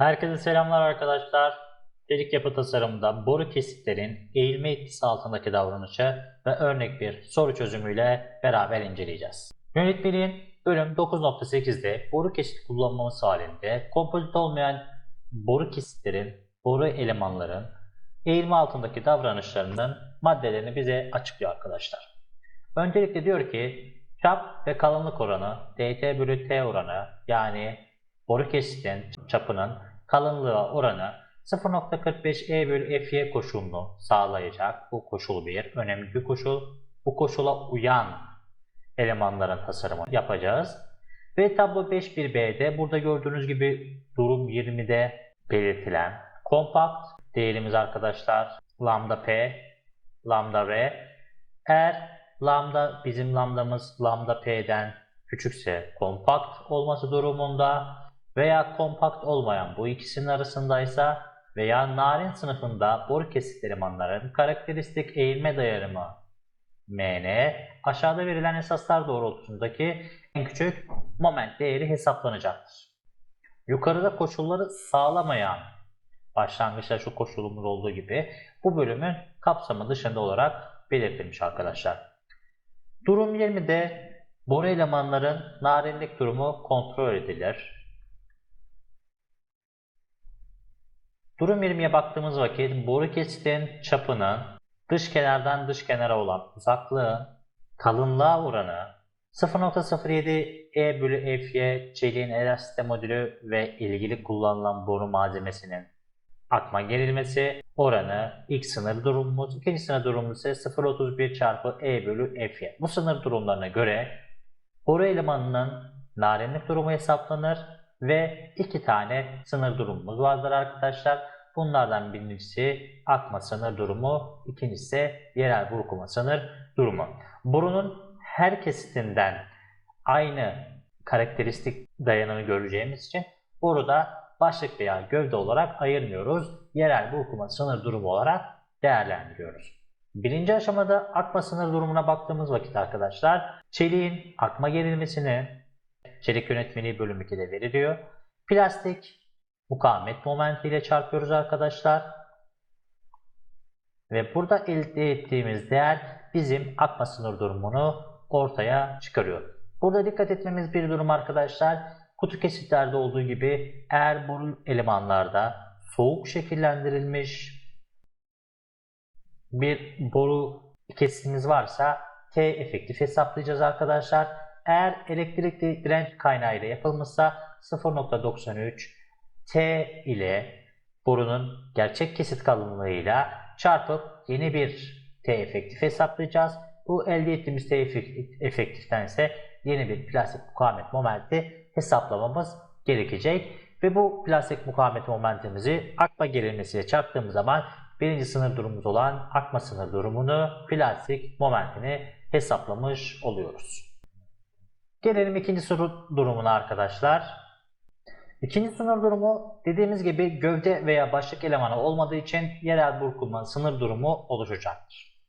Herkese selamlar arkadaşlar. Delik yapı tasarımında boru kesitlerin eğilme etkisi altındaki davranışı ve örnek bir soru çözümüyle beraber inceleyeceğiz. Yönetmeliğin bölüm 9.8'de boru kesit kullanmamız halinde kompozit olmayan boru kesitlerin, boru elemanların eğilme altındaki davranışlarının maddelerini bize açıklıyor arkadaşlar. Öncelikle diyor ki çap ve kalınlık oranı dt bölü t oranı yani boru kesitin çapının kalınlığa oranı 0.45 E bölü Fy koşulunu sağlayacak. Bu koşul bir, önemli bir koşul. Bu koşula uyan elemanların tasarımı yapacağız. Ve tablo 5.1b'de burada gördüğünüz gibi durum 20'de belirtilen kompakt değerimiz arkadaşlar lambda p, lambda r. Eğer lambda bizim lambdamız lambda p'den küçükse kompakt olması durumunda veya kompakt olmayan bu ikisinin arasındaysa veya narin sınıfında boru kesit elemanların karakteristik eğilme dayanımı Mn aşağıda verilen esaslar doğrultusundaki en küçük moment değeri hesaplanacaktır. Yukarıda koşulları sağlamayan başlangıçta şu koşulumuz olduğu gibi bu bölümün kapsamı dışında olarak belirtilmiş arkadaşlar. Durum 20'de boru elemanların narinlik durumu kontrol edilir. Durum 20'ye baktığımız vakit boru kesitin çapının dış kenardan dış kenara olan uzaklığın kalınlığa oranı 0.07 E bölü Fy çeliğin elastik modülü ve ilgili kullanılan boru malzemesinin akma gerilmesi oranı ilk sınır durumumuz, ikinci sınır durumumuz ise 0.31 çarpı E bölü Fy. Bu sınır durumlarına göre boru elemanının narinlik durumu hesaplanır ve iki tane sınır durumumuz vardır arkadaşlar. Bunlardan birincisi akma sınır durumu, ikincisi yerel burkuma sınır durumu. Borunun her kesitinden aynı karakteristik dayanımı göreceğimiz için boruda başlık veya gövde olarak ayırmıyoruz. Yerel burkuma sınır durumu olarak değerlendiriyoruz. Birinci aşamada akma sınır durumuna baktığımız vakit arkadaşlar çeliğin akma gerilmesini çelik yönetmeliği bölüm 2'de veriliyor. Plastik mukavemet momenti ile çarpıyoruz arkadaşlar. Ve burada elde ettiğimiz değer bizim akma sınır durumunu ortaya çıkarıyor. Burada dikkat etmemiz bir durum arkadaşlar. Kutu kesitlerde olduğu gibi eğer boru elemanlarda soğuk şekillendirilmiş bir boru kesitimiz varsa T efektif hesaplayacağız arkadaşlar. Eğer elektrikli direnç kaynağı ile yapılmışsa 0.93 T ile borunun gerçek kesit kalınlığıyla çarpıp yeni bir T efektif hesaplayacağız. Bu elde ettiğimiz T efektiften ise yeni bir plastik mukavemet momenti hesaplamamız gerekecek. Ve bu plastik mukavemet momentimizi akma gerilmesiyle çarptığımız zaman birinci sınır durumumuz olan akma sınır durumunu plastik momentini hesaplamış oluyoruz. Gelelim ikinci sınır durumuna arkadaşlar. İkinci sınır durumu dediğimiz gibi gövde veya başlık elemanı olmadığı için yerel burkulma sınır durumu oluşacaktır.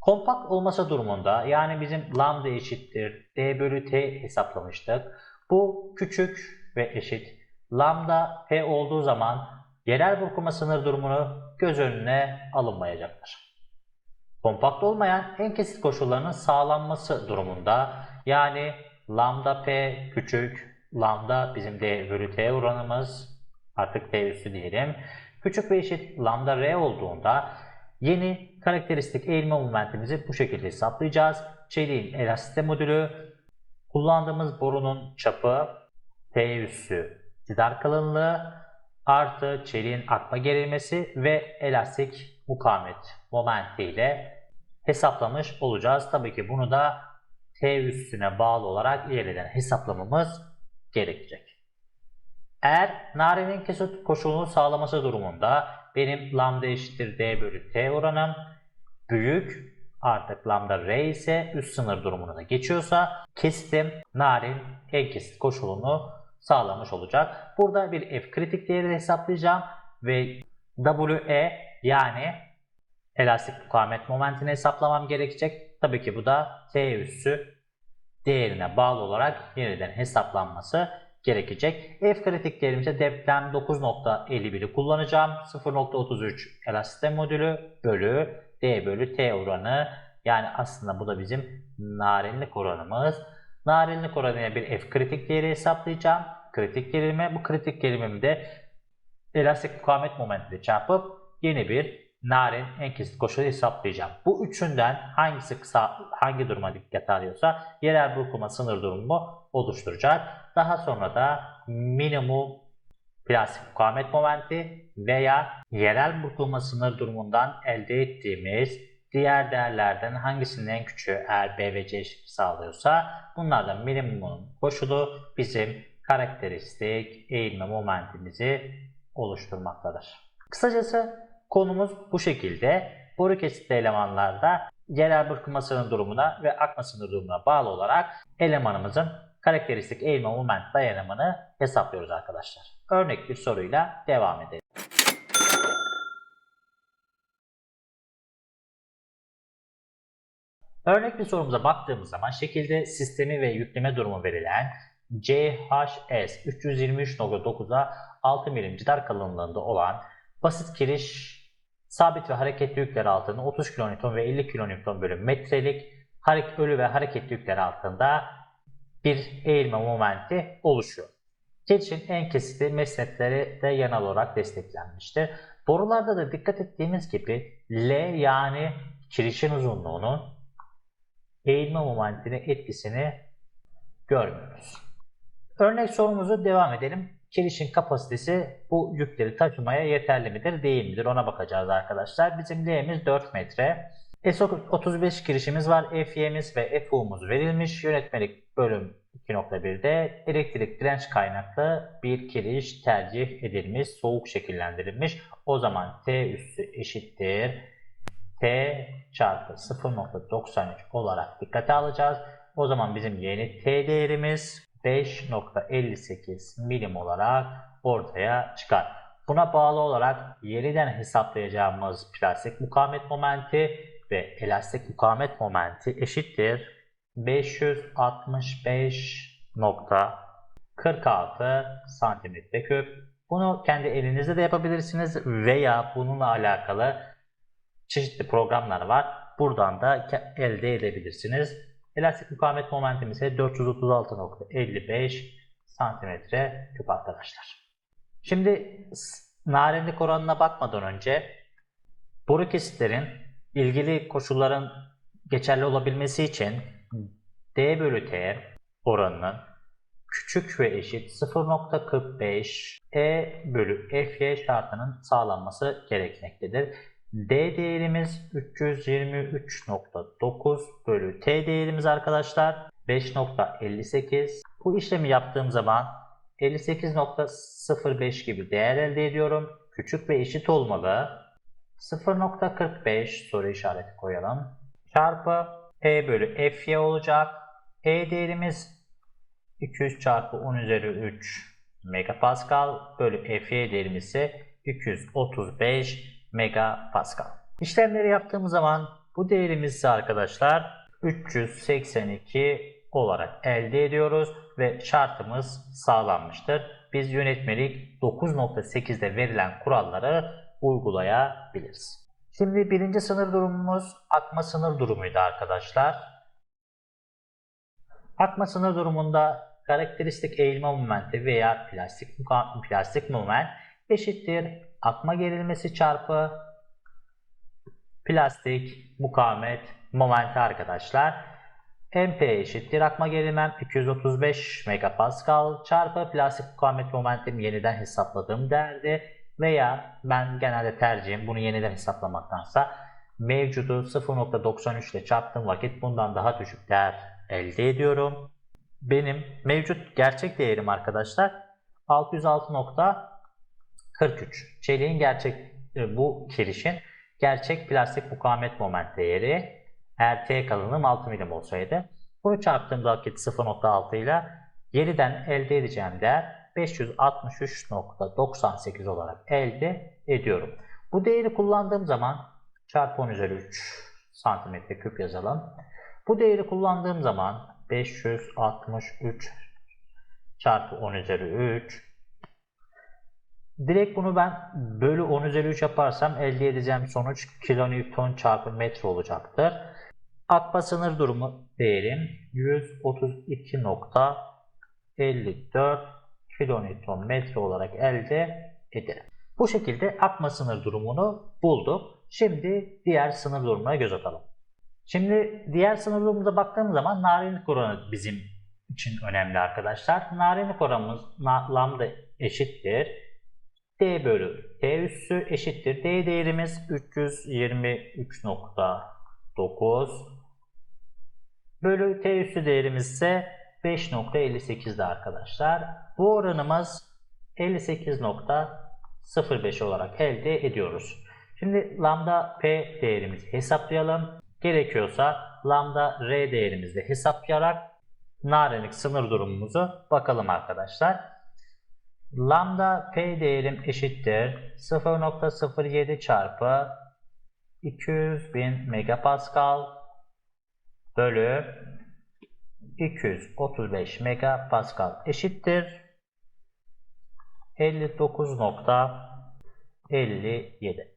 Kompakt olması durumunda yani bizim lambda eşittir d bölü t hesaplamıştık. Bu küçük ve eşit. Lambda p olduğu zaman yerel burkulma sınır durumunu göz önüne alınmayacaktır. Kompakt olmayan en kesit koşullarının sağlanması durumunda yani lambda p küçük, lambda bizim d bölü t oranımız artık t üstü diyelim. Küçük ve eşit lambda r olduğunda yeni karakteristik eğilme momentimizi bu şekilde hesaplayacağız. Çeliğin elastik modülü, kullandığımız borunun çapı, t üssü tidar kalınlığı artı çeliğin akma gerilmesi ve elastik mukavemet momenti ile hesaplamış olacağız. Tabii ki bunu da t üstüne bağlı olarak ileriden hesaplamamız gerekecek. Eğer narenin kesit koşulunu sağlaması durumunda benim lambda eşittir d bölü t oranım büyük artık lambda r ise üst sınır durumuna da geçiyorsa kesitim narin en kesit koşulunu sağlamış olacak. Burada bir f kritik değeri hesaplayacağım ve WE yani elastik mukavemet momentini hesaplamam gerekecek. Tabii ki bu da t üssü değerine bağlı olarak yeniden hesaplanması gerekecek. F kritik değerimizde deprem 9.51'i kullanacağım. 0.33 elastisite modülü bölü D bölü T oranı. Yani aslında bu da bizim narinlik oranımız. Narinlik oranına bir F kritik değeri hesaplayacağım. Kritik gerilime. Bu kritik gerilimi de elastik mukavemet momentiyle çarpıp yeni bir narin en kesit koşulu hesaplayacağım. Bu üçünden hangisi kısa, hangi duruma dikkat alıyorsa yerel burkulma sınır durumu oluşturacak. Daha sonra da minimum plastik mukavemet momenti veya yerel burkulma sınır durumundan elde ettiğimiz diğer değerlerden hangisinin en küçüğü eğer B ve C eşitliği sağlıyorsa bunlardan minimumun koşulu bizim karakteristik eğilme momentimizi oluşturmaktadır. Kısacası konumuz bu şekilde. Boru kesitli elemanlarda yerel burkulma sınır durumuna ve akma sınır durumuna bağlı olarak elemanımızın karakteristik eğilme moment dayanımını hesaplıyoruz arkadaşlar. Örnek bir soruyla devam edelim. Örnek bir sorumuza baktığımız zaman şekilde sistemi ve yükleme durumu verilen CHS 323.9'a 6 milim cidar kalınlığında olan basit kiriş sabit ve hareketli yükler altında 30 kN ve 50 kN bölü metrelik hareket ölü ve hareketli yükler altında bir eğilme momenti oluşuyor. Kirişin en kesiti mesnetleri de yanal olarak desteklenmiştir. Borularda da dikkat ettiğimiz gibi L yani kirişin uzunluğunun eğilme momentine etkisini görmüyoruz. Örnek sorumuzu devam edelim. Kirişin kapasitesi bu yükleri taşımaya yeterli midir değil midir ona bakacağız arkadaşlar. Bizim L'miz 4 metre. S35 kirişimiz var. FY'miz ve FU'muz verilmiş. Yönetmelik bölüm 2.1'de elektrik direnç kaynaklı bir kiriş tercih edilmiş. Soğuk şekillendirilmiş. O zaman T üssü eşittir. T çarpı 0.93 olarak dikkate alacağız. O zaman bizim yeni T değerimiz 5.58 milim olarak ortaya çıkar. Buna bağlı olarak yeniden hesaplayacağımız plastik mukavemet momenti ve elastik mukavemet momenti eşittir 565.46 santimetre küp. Bunu kendi elinizde de yapabilirsiniz veya bununla alakalı çeşitli programlar var. Buradan da elde edebilirsiniz. Elastik mukavemet momentim ise 436.55 santimetre küp arkadaşlar. Şimdi narinlik oranına bakmadan önce boru kesitlerin ilgili koşulların geçerli olabilmesi için D bölü T oranının küçük ve eşit 0.45 E bölü FY şartının sağlanması gerekmektedir. D değerimiz 323.9 bölü T değerimiz arkadaşlar 5.58. Bu işlemi yaptığım zaman 58.05 gibi değer elde ediyorum. Küçük ve eşit olmalı. 0.45 soru işareti koyalım. Çarpı E bölü FY olacak. E değerimiz 200 çarpı 10 üzeri 3 megapascal bölü FY değerimiz ise 235 megapascal. İşlemleri yaptığımız zaman bu değerimizi arkadaşlar 382 olarak elde ediyoruz ve şartımız sağlanmıştır. Biz yönetmelik 9.8'de verilen kuralları uygulayabiliriz. Şimdi birinci sınır durumumuz akma sınır durumuydu arkadaşlar. Akma sınır durumunda karakteristik eğilme momenti veya plastik, plastik moment eşittir akma gerilmesi çarpı plastik mukavemet momenti arkadaşlar. MP eşittir akma gerilmem 235 megapascal çarpı plastik mukavemet momentim yeniden hesapladığım değerdi veya ben genelde tercihim bunu yeniden hesaplamaktansa mevcudu 0.93 ile çarptığım vakit bundan daha düşük değer elde ediyorum. Benim mevcut gerçek değerim arkadaşlar 606.43. Çeliğin gerçek e, bu kirişin gerçek plastik mukavemet moment değeri eğer T kalınlığım 6 milim olsaydı. Bunu çarptığımda vakit 0.6 ile yeniden elde edeceğim değer 563.98 olarak elde ediyorum. Bu değeri kullandığım zaman çarpı 10 üzeri 3 santimetre küp yazalım. Bu değeri kullandığım zaman 563 çarpı 10 üzeri 3. Direkt bunu ben bölü 10 üzeri 3 yaparsam elde edeceğim sonuç kilonewton çarpı metre olacaktır. Akba sınır durumu değerim 132.54 kilonewton metre olarak elde ederim. Bu şekilde akma sınır durumunu bulduk. Şimdi diğer sınır durumuna göz atalım. Şimdi diğer sınır durumumuza baktığımız zaman narinlik oranı bizim için önemli arkadaşlar. Narinlik oranımız na, lambda eşittir. D bölü T üssü eşittir. D değerimiz 323.9 bölü T üssü değerimiz ise 5.58'de arkadaşlar. Bu oranımız 58.05 olarak elde ediyoruz. Şimdi lambda P değerimizi hesaplayalım. Gerekiyorsa lambda R değerimizi de hesaplayarak narinlik sınır durumumuzu bakalım arkadaşlar. Lambda P değerim eşittir 0.07 çarpı 200.000 megapascal bölü 235 megapascal eşittir 59.57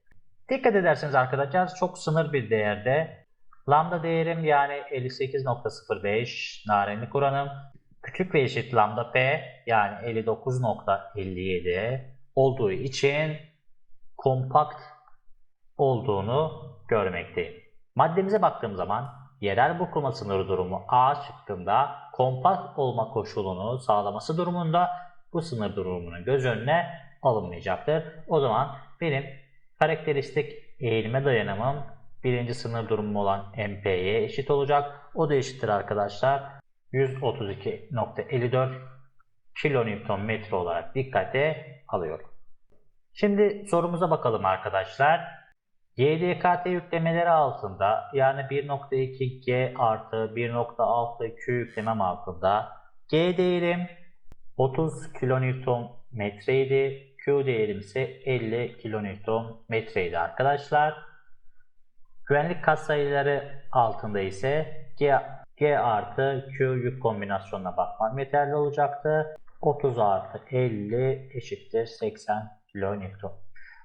Dikkat ederseniz arkadaşlar çok sınır bir değerde. Lambda değerim yani 58.05 narinlik oranım küçük ve eşit lambda p yani 59.57 olduğu için kompakt olduğunu görmekteyim. Maddemize baktığım zaman yerel burkulma sınırı durumu A şıkkında kompakt olma koşulunu sağlaması durumunda bu sınır durumunu göz önüne alınmayacaktır. O zaman benim karakteristik eğilme dayanımım birinci sınır durumu olan MP'ye eşit olacak. O da eşittir arkadaşlar. 132.54 kilonewton metre olarak dikkate alıyorum. Şimdi sorumuza bakalım arkadaşlar. YDKT yüklemeleri altında yani 1.2 G artı 1.6 Q yüklemem altında G değerim 30 kilonewton metreydi. Q değerim ise 50 kilonewton metreydi arkadaşlar. Güvenlik katsayıları altında ise G, G artı Q yük kombinasyonuna bakmam yeterli olacaktı. 30 artı 50 eşittir 80 kilonewton.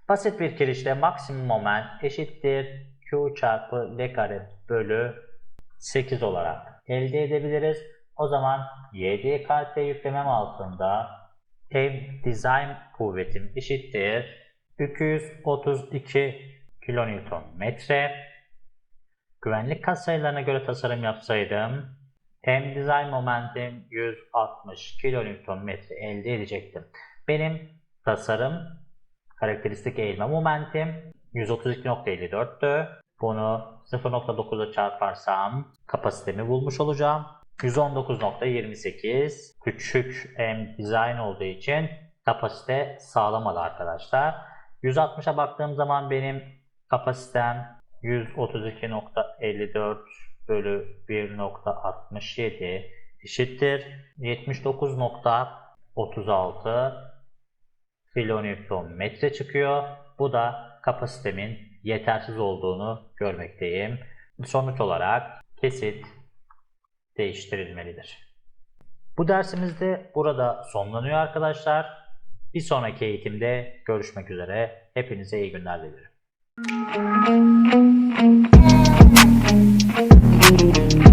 Basit bir kirişte maksimum moment eşittir Q çarpı L kare bölü 8 olarak elde edebiliriz. O zaman YDKT yüklemem altında M design kuvvetim eşittir 232 kilonewton metre. Güvenlik katsayılarına göre tasarım yapsaydım M design momentum 160 kilonewton metre elde edecektim. Benim tasarım karakteristik eğilme momentum 132.54'tü. Bunu 0.9'a çarparsam kapasitemi bulmuş olacağım. 119.28 küçük M design olduğu için kapasite sağlamadı arkadaşlar. 160'a baktığım zaman benim kapasitem 132.54 bölü 1.67 eşittir 79.36 kilonewton metre çıkıyor. Bu da kapasitemin yetersiz olduğunu görmekteyim. Sonuç olarak kesit değiştirilmelidir. Bu dersimizde burada sonlanıyor arkadaşlar. Bir sonraki eğitimde görüşmek üzere. Hepinize iyi günler dilerim. Thank you.